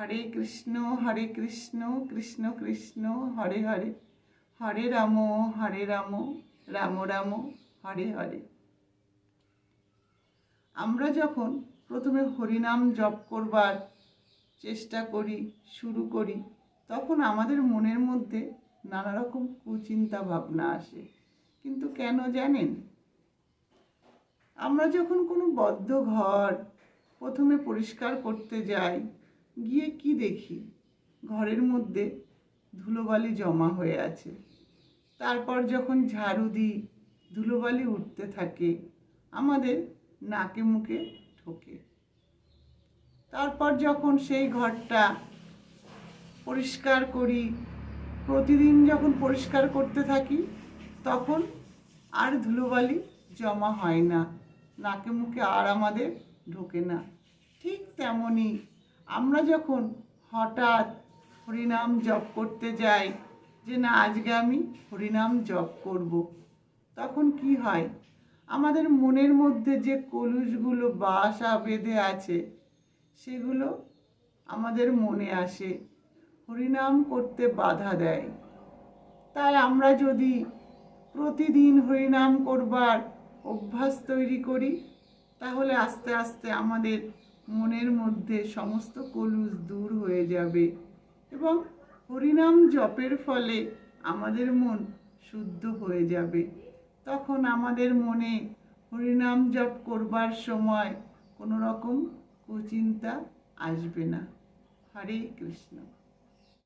হরে কৃষ্ণ হরে কৃষ্ণ কৃষ্ণ কৃষ্ণ, হরে হরে। হরে রাম হরে রাম রাম রাম, হরে হরে। আমরা যখন প্রথমে হরিনাম জপ করবার চেষ্টা করি, শুরু করি, তখন আমাদের মনের মধ্যে নানা রকম কুচিন্তা ভাবনা আসে। কিন্তু কেন জানেন? আমরা যখন কোনো বদ্ধ ঘর প্রথমে পরিষ্কার করতে যাই গিয়ে কি দেখি? ঘরের মধ্যে ধুলোবালি জমা হয়ে আছে। তারপর যখন ঝাড়ু দিই, ধুলোবালি উঠতে থাকে, আমাদের নাকে মুখে ঠোকে তারপর যখন সেই ঘরটা পরিষ্কার করি, প্রতিদিন যখন পরিষ্কার করতে থাকি, তখন আর ধুলোবালি জমা হয় না। নাকে মুখে আর আমাদের ঢোকে না। ঠিক তেমনই আমরা যখন হঠাৎ হরিনাম জপ করতে যাই, যে না, আজকে আমি হরিনাম জপ করব। তখন কি হয় আমাদের মনের মধ্যে যে কলুষগুলো বাসা বেঁধে আছে, সেগুলো আমাদের মনে আসে, হরিনাম করতে বাধা দেয় তাই আমরা যদি প্রতিদিন হরিনাম করবার অভ্যাস তৈরি করি, তাহলে আস্তে আস্তে আমাদের মনের মধ্যে সমস্ত কলুষ দূর হয়ে যাবে এবং হরিনাম জপের ফলে আমাদের মন শুদ্ধ হয়ে যাবে। তখন আমাদের মনে হরিনাম জপ করবার সময় কোনো রকম কুচিন্তা আসবে না। হরে কৃষ্ণ।